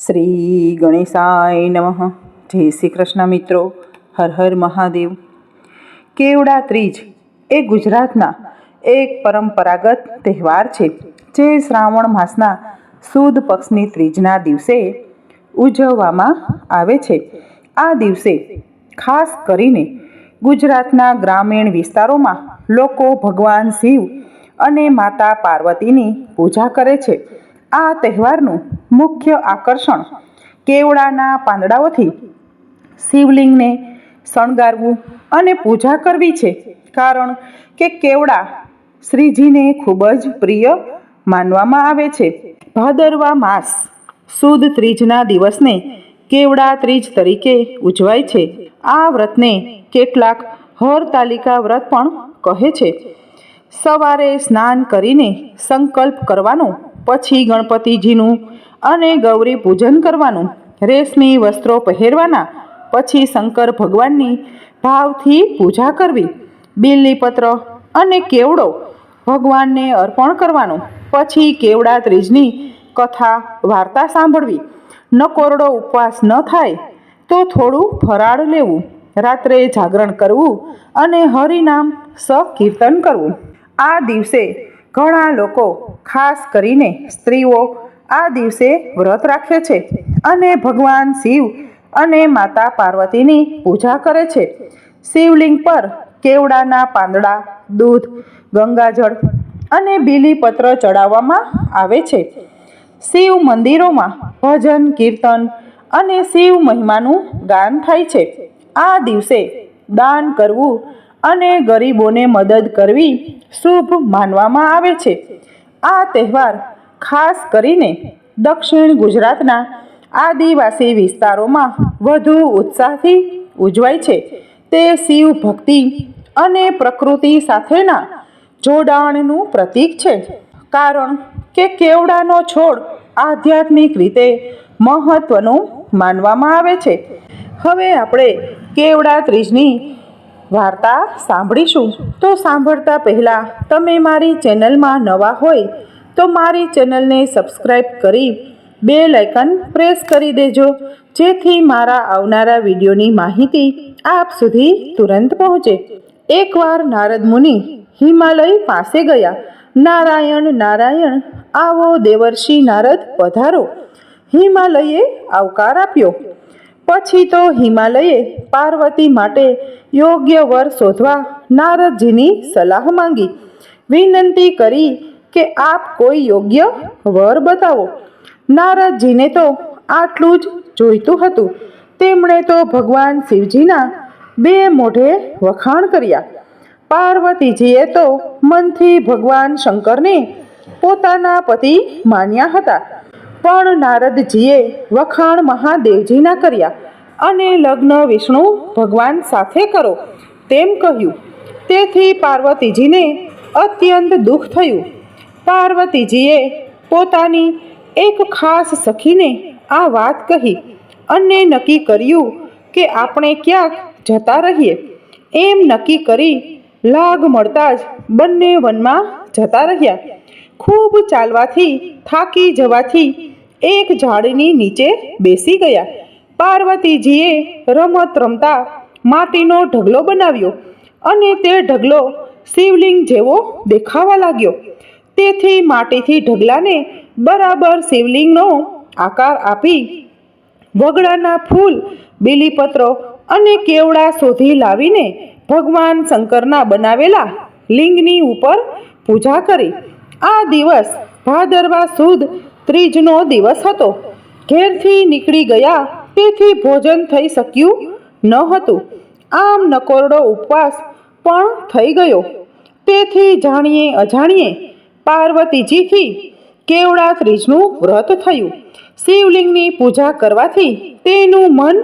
શ્રી ગણેશાય નમઃ. જય શ્રી કૃષ્ણ મિત્રો. હર હર મહાદેવ. કેવડા ત્રીજ. એ ગુજરાતના એક પરંપરાગત તહેવાર છે જે શ્રાવણ માસના સુદ પક્ષની ત્રીજના દિવસે ઉજવવામાં આવે છે. આ દિવસે ખાસ કરીને ગુજરાતના ગ્રામીણ વિસ્તારોમાં લોકો ભગવાન શિવ અને માતા પાર્વતીની પૂજા કરે છે. આ તહેવારનું મુખ્ય આકર્ષણ કેવડાના પાંદડાઓથી શિવલિંગને શણગારવું અને પૂજા કરવી છે. કારણ કે કેવડા શ્રીજીને ખૂબ જ પ્રિય માનવામાં આવે છે. ભાદરવા માસ સુદ ત્રીજના દિવસને કેવડા ત્રીજ તરીકે ઉજવાય છે. આ વ્રતને કેટલાક હરતાલિકા વ્રત પણ કહે છે. સવારે સ્નાન કરીને સંકલ્પ કરવાનો, પછી ગણપતિજીનું અને ગૌરી પૂજન કરવાનું. રેશમી વસ્ત્રો પહેરવાના. પછી શંકર ભગવાનની ભાવથી પૂજા કરવી. બિલીપત્ર અને કેવડો ભગવાનને અર્પણ કરવાનું. પછી કેવડા ત્રીજની કથા, વાર્તા સાંભળવી. નકોરડો ઉપવાસ ન થાય તો થોડું ફરાળ લેવું. રાત્રે જાગરણ કરવું અને હરિનામ સકીર્તન કરવું. આ દિવસે ઘણા લોકો ખાસ કરીને સ્ત્રીઓ આ દિવસે વ્રત રાખે છે અને ભગવાન શિવ અને માતા પાર્વતીની પૂજા કરે છે. શિવલિંગ પર કેવડાના પાંદડા, દૂધ, ગંગાજળ અને બીલીપત્ર ચડાવવામાં આવે છે. શિવ મંદિરોમાં ભજન, કીર્તન અને શિવ મહિમાનું ગાન થાય છે. આ દિવસે દાન કરવું અને ગરીબોને મદદ કરવી શુભ માનવામાં આવે છે. આ તહેવાર ખાસ કરીને દક્ષિણ ગુજરાતના આદિવાસી વિસ્તારોમાં વધુ ઉત્સાહથી ઉજવાય છે. તે શિવ ભક્તિ અને પ્રકૃતિ સાથેના જોડાણનું પ્રતીક છે. કારણ કે કેવડાનો છોડ આધ્યાત્મિક રીતે મહત્વનું માનવામાં આવે છે. હવે આપણે કેવડા ત્રીજની વાર્તા સાંભળીશું. તો સાંભળતા પહેલાં તમે મારી ચેનલમાં નવા હોય તો મારી ચેનલને સબસ્ક્રાઈબ કરી બે લાઇકન પ્રેસ કરી દેજો, જેથી મારા આવનારા વિડીયોની માહિતી આપ સુધી તુરંત પહોંચે. એકવાર નારદ મુનિ હિમાલય પાસે ગયા, નારાયણ નારાયણ, આવો દેવર્ષિ નારદ, પધારો. હિમાલયે આવકાર આપ્યો. પછી તો હિમાલયે પાર્વતી માટે યોગ્ય વર શોધવા નારદજીની સલાહ માંગી. વિનંતી કરી કે આપ કોઈ યોગ્ય વર બતાવો. નારદજીને તો આટલું જ જોઈતું હતું. તેમણે તો ભગવાન શિવજીના બે મોઢે વખાણ કર્યા. પાર્વતીજીએ તો મનથી ભગવાન શંકરને પોતાના પતિ માન્યા હતા. પણ નારદજીએ વખાણ મહાદેવજીના કર્યા અને લગ્ન વિષ્ણુ ભગવાન સાથે કરો તેમ કહ્યું. તેથી પાર્વતીજીને અત્યંત દુઃખ થયું. પાર્વતીજીએ પોતાની એક ખાસ સખીને આ વાત કહી. અને નક્કી કર્યું કે આપણે ક્યાંક જતા રહીએ. એમ નક્કી કરી લાગ મળતા જ બંને વનમાં જતા રહ્યા. ખૂબ ચાલવાથી, થાકી જવાથી એક ઝાડની નીચે બેસી ગયા. પાર્વતીજીએ રમત રમતા માટીનો ઢગલો બનાવ્યો અને તે ઢગલો શિવલિંગ જેવો દેખાવા લાગ્યો. તેથી માટીથી ઢગલાને બરાબર શિવલિંગનો આકાર આપી વગડાના ફૂલ, બીલીપત્રો અને કેવડા શોધી લાવીને ભગવાન શંકરના બનાવેલા લિંગની ઉપર પૂજા કરી. આ દિવસ ભાદરવા સુદ ત્રીજનો દિવસ હતો. ઘેરથી નીકળી ગયા તેથી ભોજન થઈ શક્યું ન હતું. આમ નકોરડો ઉપવાસ પણ થઈ ગયો. તેથી જાણીએ અજાણીએ પાર્વતીજીથી કેવડા ત્રીજનું વ્રત થયું. શિવલિંગની પૂજા કરવાથી તેનું મન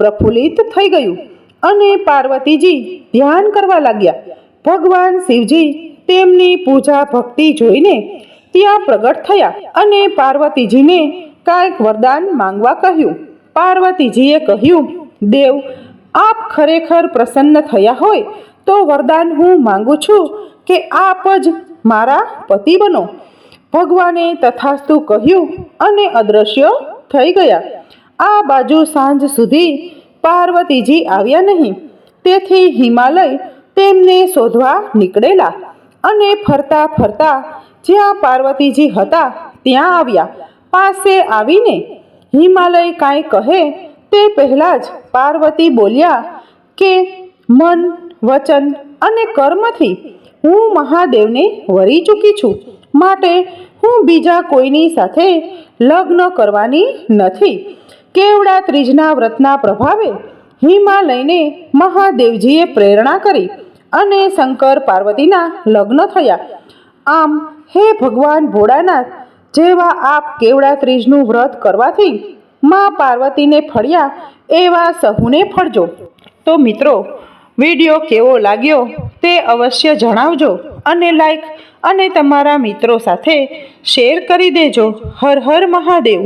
પ્રફુલ્લિત થઈ ગયું અને પાર્વતીજી ધ્યાન કરવા લાગ્યા. ભગવાન શિવજી તેમની પૂજા ભક્તિ જોઈને ત્યાં પ્રગટ થયા અને પાર્વતીજીને કાંઈક વરદાન માંગવા કહ્યું. પાર્વતીજીએ કહ્યું, દેવ, આપ ખરેખર પ્રસન્ન થયા હોય તો વરદાન હું માંગુ છું કે આપ જ મારા પતિ બનો. ભગવાને તથાસ્તુ કહ્યું અને અદૃશ્ય થઈ ગયા. આ બાજુ સાંજ સુધી પાર્વતીજી આવ્યા નહીં. તેથી હિમાલય તેમને શોધવા નીકળેલા અને ફરતા ફરતા જ્યાં પાર્વતીજી હતા ત્યાં આવ્યા. પાસે આવીને હિમાલય કાંઈ કહે તે પહેલાં જ પાર્વતી બોલ્યા કે, મન, વચન અને કર્મથી હું મહાદેવને વરી ચૂકી છું. માટે હું બીજા કોઈની સાથે લગ્ન કરવાની નથી. કેવડા ત્રીજના વ્રતના પ્રભાવે હિમાલયને મહાદેવજીએ પ્રેરણા કરી અને શંકર પાર્વતીના લગ્ન થયા. આમ હે ભગવાન ભોળાનાથ, જેવા આપ કેવડા ત્રીજનું વ્રત કરવાથી મા પાર્વતીને ફળ્યા એવા સહુને ફળજો. તો મિત્રો વીડિયો કેવો લાગ્યો તે અવશ્ય જણાવજો અને લાઈક અને તમારા મિત્રો સાથે શેર કરી દેજો. હર હર મહાદેવ.